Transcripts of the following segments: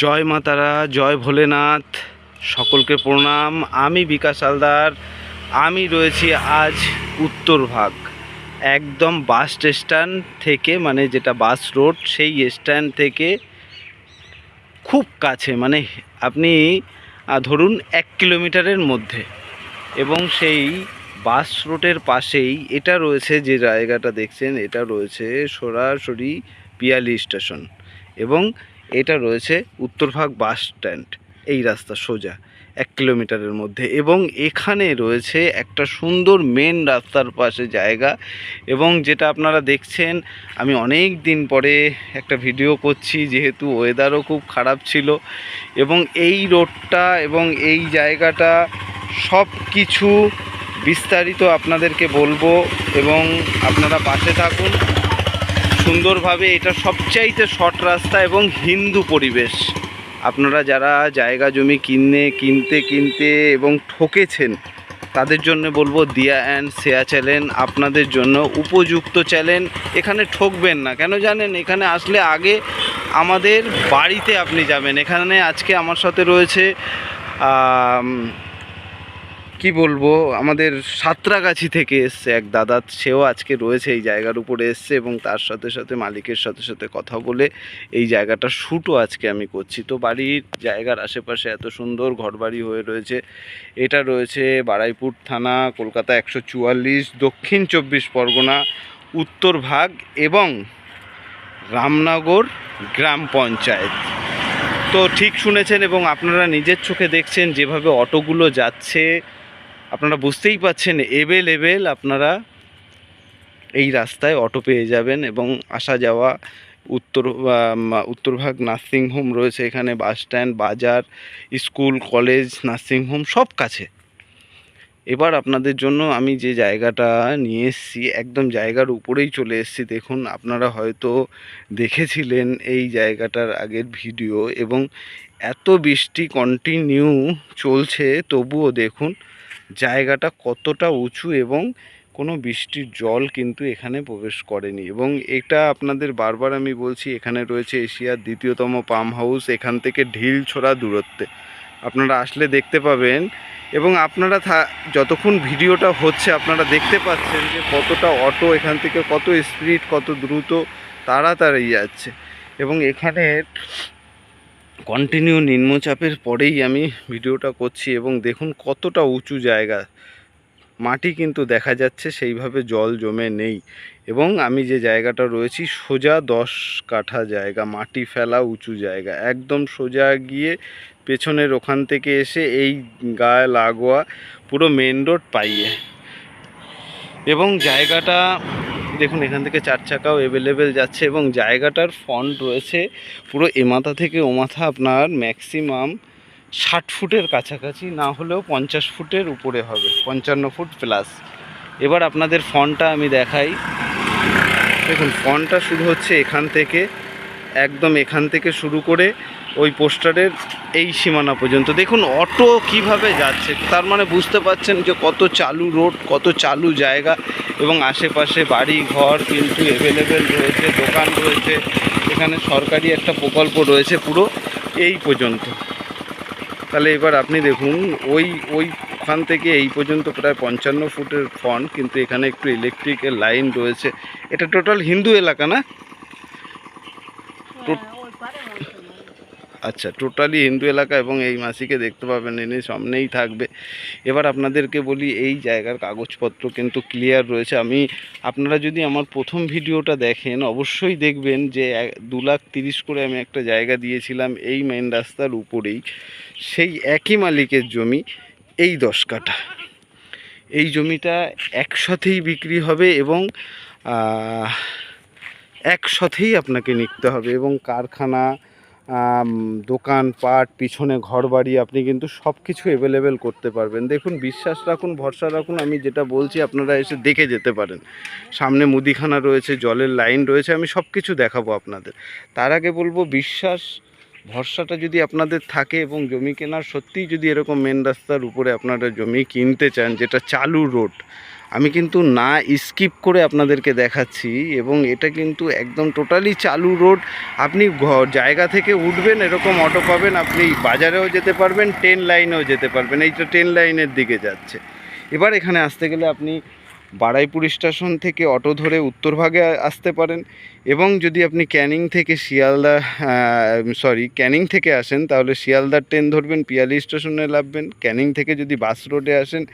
জয় মাতারা জয় ভোলেনাথ, সকলকে প্রণাম। আমি বিকাশ হালদার, আমি রয়েছি আজ উত্তর ভাগ। একদম বাস স্ট্যান্ড থেকে মানে যেটা বাস রোড, সেই স্ট্যান্ড থেকে খুব কাছে মানে আপনি ধরুন এক কিলোমিটারের মধ্যে। এবং সেই বাস রোডের পাশেই এটা রয়েছে যে জায়গাটা দেখছেন, এটা রয়েছে সরাসরি পিয়ালি স্টেশন এবং এটা রয়েছে উত্তরভাগ বাস স্ট্যান্ড, এই রাস্তা সোজা, এক কিলোমিটারের মধ্যে এবং এখানে রয়েছে একটা সুন্দর মেন রাস্তার পাশে জায়গা এবং যেটা আপনারা দেখছেন, আমি অনেক দিন পরে একটা ভিডিও করছি যেহেতু ওয়েদারও খুব খারাপ ছিল এবং এই রোডটা এবং এই জায়গাটা সব কিছু বিস্তারিত আপনাদেরকে বলব এবং আপনারা পাশে থাকুন। সুন্দরভাবে এটা সবচাইতে শর্ট রাস্তা এবং হিন্দু পরিবেশ। আপনারা যারা জায়গা জমি কিনে, কিনতে কিনতে এবং ঠকেছেন, তাদের জন্য বলব দিয়া অ্যান্ড শেয়া চ্যানেল আপনাদের জন্য উপযুক্ত চ্যানেল এখানে ঠকবেন না। কেন জানেন? এখানে আসলে আগে আমাদের বাড়িতে আপনি যাবেন। এখানে আজকে আমার সাথে রয়েছে কি বলব, আমাদের সাঁতরাগাছি থেকে এসছে এক দাদা, সেও আজকে রয়েছে এই জায়গার উপরে এসছে এবং তার সাথে সাথে মালিকের সাথে সাথে কথা বলে এই জায়গাটা শ্যুটও আজকে আমি করছি। তো বাড়ির জায়গার আশেপাশে এত সুন্দর ঘরবাড়ি হয়ে রয়েছে। এটা রয়েছে বারাইপুর থানা, কলকাতা একশো চুয়াল্লিশ, দক্ষিণ চব্বিশ পরগনা, উত্তর ভাগ এবং রামনগর গ্রাম পঞ্চায়েত। তো ঠিক শুনেছেন এবং আপনারা নিজের চোখে দেখছেন যেভাবে অটোগুলো যাচ্ছে আপনারা বুঝতেই পাচ্ছেন এভেলেবেল আপনারা এই রাস্তায় অটো পেয়ে যাবেন এবং আসা যাওয়া উত্তর উত্তরভাগ নার্সিংহোম রয়েছে এখানে বাস স্ট্যান্ড বাজার স্কুল কলেজ নার্সিংহোম সব কাছে। এবার আপনাদের জন্য আমি যে জায়গাটা নিয়ে এসেছি, একদম জায়গার উপরেই চলে এসেছি। দেখুন, আপনারা হয়তো দেখেছিলেন এই জায়গাটার আগের ভিডিও এবং এত বৃষ্টি কন্টিনিউ চলছে, তবুও দেখুন জায়গাটা কতটা উঁচু এবং কোনো বৃষ্টির জল কিন্তু এখানে প্রবেশ করেনি। এবং এটা আপনাদের বারবার আমি বলছি, এখানে রয়েছে এশিয়ার দ্বিতীয়তম পাম হাউস, এখান থেকে ঢিল ছোড়া দূরত্বে। আপনারা আসলে দেখতে পাবেন এবং আপনারা থা- যতক্ষণ ভিডিওটা হচ্ছে আপনারা দেখতে পাচ্ছেন যে কতটা অটো এখান থেকে কত স্পিড, কত দ্রুত তাড়াতাড়ি যাচ্ছে। এবং এখানে কন্টিনিউ নিম্নচাপের পরেই আমি ভিডিওটা করছি এবং দেখুন কতটা উঁচু জায়গা। মাটি কিন্তু দেখা যাচ্ছে সেইভাবে জল জমে নেই এবং আমি যে জায়গাটা রয়েছি সোজা দশ কাঠা জায়গা, মাটি ফেলা উঁচু জায়গা। একদম সোজা গিয়ে পেছনের ওখান থেকে এসে এই গায়ে লাগোয়া পুরো মেন রোড পাইয়ে। এবং জায়গাটা দেখুন, এখান থেকে চার চাকাও অ্যাভেলেবেল যাচ্ছে এবং জায়গাটার ফন্ট রয়েছে পুরো এমাথা থেকে ওমাথা আপনার ম্যাক্সিমাম ষাট ফুটের কাছাকাছি, না হলেও পঞ্চাশ ফুটের উপরে হবে, পঞ্চান্ন ফুট প্লাস এবার আপনাদের ফন্টটা আমি দেখাই। দেখুন, ফন্টটা শুরু হচ্ছে এখান থেকে, একদম এখান থেকে শুরু করে ওই পোস্টারের এই সীমানা পর্যন্ত। দেখুন অটো কীভাবে যাচ্ছে তার মানে বুঝতে পারছেন যে কত চালু রোড কত চালু জায়গা এবং আশেপাশে বাড়ি ঘর কিন্তু অ্যাভেলেবেল রয়েছে দোকান রয়েছে এখানে সরকারি একটা প্রকল্প রয়েছে পুরো এই পর্যন্ত। তাহলে এবার আপনি দেখুন ওই ওইখান থেকে এই পর্যন্ত প্রায় পঞ্চান্ন ফুটের ফন্ট কিন্তু এখানে একটু ইলেকট্রিকের লাইন রয়েছে। এটা টোটাল হিন্দু এলাকা না? তো- আচ্ছা টোটালি হিন্দু এলাকা এবং এই মাসিকে দেখতে পাবেন, ইনি সামনেই থাকবে। এবার আপনাদেরকে বলি, এই জায়গার কাগজপত্র কিন্তু ক্লিয়ার রয়েছে। আমি, আপনারা যদি আমার প্রথম ভিডিওটা দেখেন, অবশ্যই দেখবেন যে দু লাখ তিরিশ করে আমি একটা জায়গা দিয়েছিলাম এই মেন রাস্তার উপরেই। সেই একই মালিকের জমি, এই দশ কাঠা। এই জমিটা একসাথেই বিক্রি হবে এবং একসাথেই আপনাকে নিতে হবে এবং কারখানা দোকানপাট, পিছনে ঘরবাড়ি, আপনি কিন্তু সব কিছু অ্যাভেলেবেল করতে পারবেন। দেখুন, বিশ্বাস রাখুন, ভরসা রাখুন, আমি যেটা বলছি, আপনারা এসে দেখে যেতে পারেন। সামনে মুদিখানা রয়েছে, জলের লাইন রয়েছে, আমি সব কিছু দেখাবো আপনাদের। তার আগে বলব, বিশ্বাস, ভরসাটা যদি আপনাদের থাকে এবং জমি কেনার সত্যিই যদি এরকম মেন রাস্তার উপরে আপনারা জমি কিনতে চান, যেটা চালু রোড আমি কিন্তু না স্কিপ করে আপনাদেরকে দেখাচ্ছি এবং এটা কিন্তু একদম টোটালি চালু রোড আপনি জায়গা থেকে উঠবেন, এরকম অটো পাবেন, আপনি বাজারেও যেতে পারবেন ট্রেন লাইনেও যেতে পারবেন। এইটা ট্রেন লাইনের দিকে যাচ্ছে। এবার এখানে আসতে গেলে আপনি বারাইপুর স্টেশন থেকে অটো ধরে উত্তরভাগে আসতে পারেন এবং যদি আপনি ক্যানিং থেকে শিয়ালদা সরি ক্যানিং থেকে আসেন, তাহলে শিয়ালদার ট্রেন ধরবেন, পিয়ালি স্টেশনে নামবেন ক্যানিং থেকে যদি বাস রোডে আসেন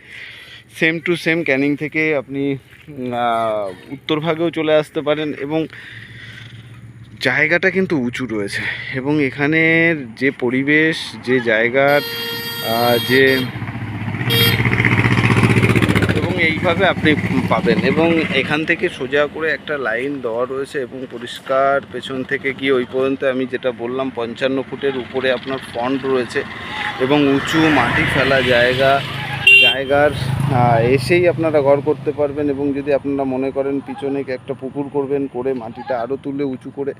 সেম টু সেম ক্যানিং থেকে আপনি উম, আহ, উত্তরভাগেও চলে আসতে পারেন এবং জায়গাটা কিন্তু উঁচু রয়েছে এবং এখানের যে পরিবেশ যে জায়গার যে এবং এইভাবে আপনি পাবেন এবং এখান থেকে সোজা করে একটা লাইন দেওয়া রয়েছে এবং পরিষ্কার পেছন থেকে গিয়ে ওই পর্যন্ত আমি যেটা বললাম পঞ্চান্ন ফুটের উপরে আপনার ফন্ট রয়েছে এবং উঁচু মাটি ফেলা জায়গা। জায়গার এসেই আপনারা ঘর করতে পারবেন এবং যদি আপনারা মনে করেন পিছনে একটা পুকুর করবেন, করে মাটিটা আরও তুলে উঁচু করে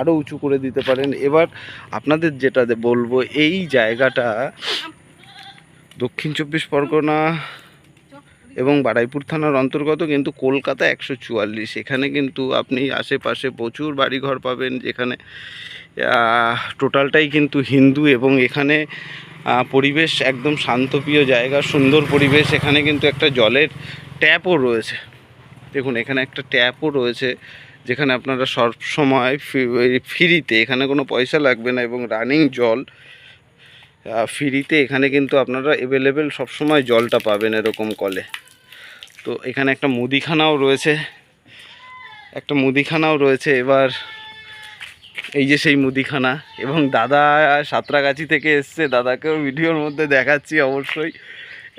আরও উঁচু করে দিতে পারেন। এবার আপনাদের যেটা বলব, এই জায়গাটা দক্ষিণ চব্বিশ পরগনা এবং বারাইপুর থানার অন্তর্গত কিন্তু কলকাতা একশো চুয়াল্লিশ। এখানে কিন্তু আপনি আশেপাশে প্রচুর বাড়িঘর পাবেন যেখানে টোটালটাই কিন্তু হিন্দু এবং এখানে পরিবেশ একদম শান্তপ্রিয় জায়গা, সুন্দর পরিবেশ। এখানে কিন্তু একটা জলের ট্যাপও রয়েছে। দেখুন, এখানে একটা ট্যাপও রয়েছে, যেখানে আপনারা সব সময় ফ্রিতে, এখানে কোনো পয়সা লাগবে না এবং রানিং জল ফ্রিতে এখানে কিন্তু আপনারা অ্যাভেলেবেল সবসময় জলটা পাবেন এরকম কলে। তো এখানে একটা মুদিখানাও রয়েছে। একটা মুদিখানাও রয়েছে। এবার এই যে সেই মুদিখানা এবং দাদা সাঁতরাগাছি থেকে এসছে দাদাকেও ভিডিওর মধ্যে দেখাচ্ছি অবশ্যই।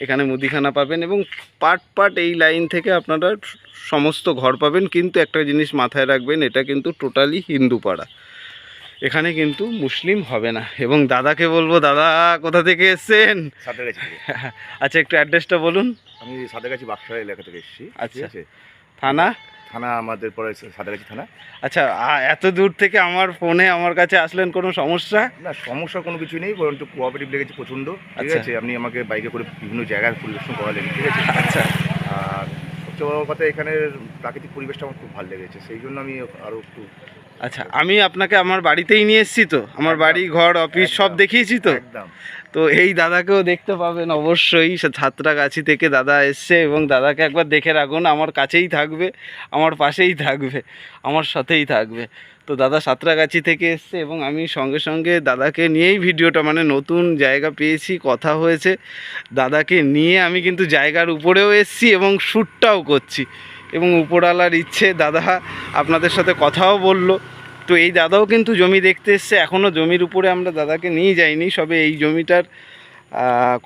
এখানে মুদিখানা পাবেন এবং পার্ট পার্ট এই লাইন থেকে আপনারা সমস্ত ঘর পাবেন কিন্তু একটা জিনিস মাথায় রাখবেন এটা কিন্তু টোটালি হিন্দু পাড়া। এখানে কিন্তু মুসলিম হবে না। এবং দাদাকে বলব দাদা কোথা থেকে এসছেন? আচ্ছা একটু অ্যাড্রেসটা বলুন। আমি সাঁতরাগাছি বাক্সা এলাকা থেকে এসেছি আচ্ছা। থানা? থানা আমাদের পরে সাঁতরাগাছি থানা। আচ্ছা এত দূর থেকে আমার ফোনে আমার কাছে আসলেন কোনো সমস্যা? না সমস্যা কোনো কিছু নেই বরঞ্চ কোঅপারেটিভ লেগেছে প্রচণ্ড ঠিক আচ্ছা। আছে? আপনি আমাকে বাইকে করে বিভিন্ন জায়গায় পরিদর্শন করালেন ঠিক আছে? আচ্ছা। আর সবচেয়ে বড় কথা এখানের প্রাকৃতিক পরিবেশটা আমার খুব ভালো লেগেছে সেই জন্য আমি আরও একটু আচ্ছা আমি আপনাকে আমার বাড়িতেই নিয়ে এসেছি তো। আমার বাড়ি ঘর অফিস সব দেখিয়েছি তো। একদম। তো এই দাদাকেও দেখতে পাবেন অবশ্যই ছাত্রাগাছি থেকে দাদা এসছে এবং দাদাকে একবার দেখে রাখুন আমার কাছেই থাকবে আমার পাশেই থাকবে আমার সাথেই থাকবে। তো দাদা সাঁতরাগাছি থেকে এসছে এবং আমি সঙ্গে সঙ্গে দাদাকে নিয়েই ভিডিওটা মানে নতুন জায়গা পেয়েছি কথা হয়েছে। দাদাকে নিয়ে আমি কিন্তু জায়গার উপরেও এসছি এবং শ্যুটটাও করছি। এবং উপরওয়ালার ইচ্ছে, দাদা আপনাদের সাথে কথাও বলল। তো এই দাদাও কিন্তু জমি দেখতে এসছে এখনও জমির উপরে আমরা দাদাকে নিয়ে যাইনি, সবে এই জমিটার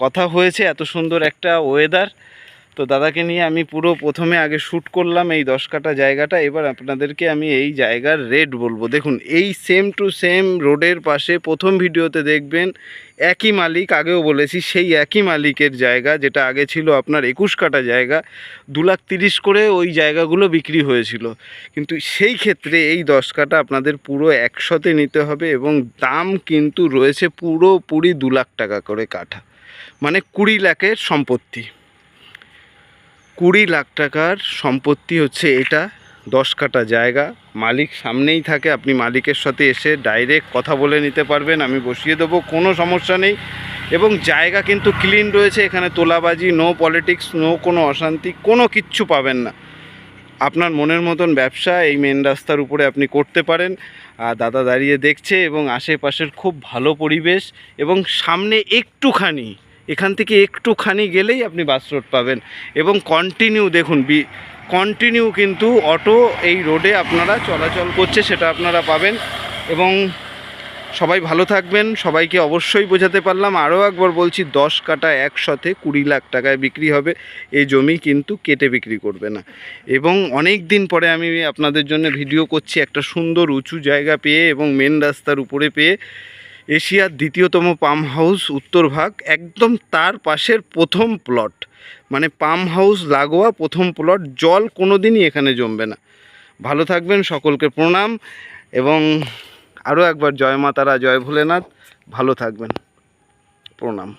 কথা হয়েছে, এত সুন্দর একটা ওয়েদার তো দাদাকে নিয়ে আমি পুরো প্রথমে আগে শ্যুট করলাম এই দশ কাটা জায়গাটা, এবার আপনাদেরকে আমি এই জায়গার রেট বলব। দেখুন, এই সেম টু সেম রোডের পাশে প্রথম ভিডিওতে দেখবেন, একই মালিক, আগেও বলেছি, সেই একই মালিকের জায়গা, যেটা আগে ছিল আপনার একুশ কাটা জায়গা, দু লাখ তিরিশ করে ওই জায়গাগুলো বিক্রি হয়েছিল। কিন্তু সেই ক্ষেত্রে এই দশ কাটা আপনাদের পুরো একশোতে নিতে হবে এবং দাম কিন্তু রয়েছে পুরোপুরি দু লাখ টাকা করে কাঠা মানে কুড়ি লাখের সম্পত্তি। কুড়ি লাখ টাকার সম্পত্তি হচ্ছে এটা, দশ কাটা জায়গা। মালিক সামনেই থাকে, আপনি মালিকের সাথে এসে ডাইরেক্ট কথা বলে নিতে পারবেন, আমি বসিয়ে দেবো, কোনো সমস্যা নেই। এবং জায়গা কিন্তু ক্লিন রয়েছে, এখানে তোলাবাজি নো পলিটিক্স নো কোনো অশান্তি, কোনো কিচ্ছু পাবেন না। আপনার মনের মতন ব্যবসা, এই মেন রাস্তার উপরে আপনি করতে পারেন। আর দাদা দাঁড়িয়ে দেখছে এবং আশেপাশের খুব ভালো পরিবেশ এবং সামনে একটুখানি এখান থেকে একটুখানি গেলেই আপনি বাস রোড পাবেন। এবং কন্টিনিউ দেখুন, বি কন্টিনিউ কিন্তু অটো এই রোডে আপনারা চলাচল করছে সেটা আপনারা পাবেন। এবং সবাই ভালো থাকবেন, সবাইকে অবশ্যই বোঝাতে পারলাম। আরও একবার বলছি, দশ কাটা একসাথে কুড়ি লাখ টাকায় বিক্রি হবে। এই জমি কিন্তু কেটে বিক্রি করবে না। এবং অনেক দিন পরে আমি আপনাদের জন্য ভিডিও করছি, একটা সুন্দর উঁচু জায়গা পেয়ে এবং মেন রাস্তার উপরে পেয়ে। এশিয়ার দ্বিতীয়তম পাম হাউস উত্তর ভাগ, একদম তার পাশের প্রথম প্লট মানে পাম হাউস লাগোয়া প্রথম প্লট জল কোনো দিনই এখানে জমবে না। ভালো থাকবেন, সকলকে প্রণাম, এবং আরও একবার জয় মাতারা জয় ভোলেনাথ। ভালো থাকবেন। প্রণাম।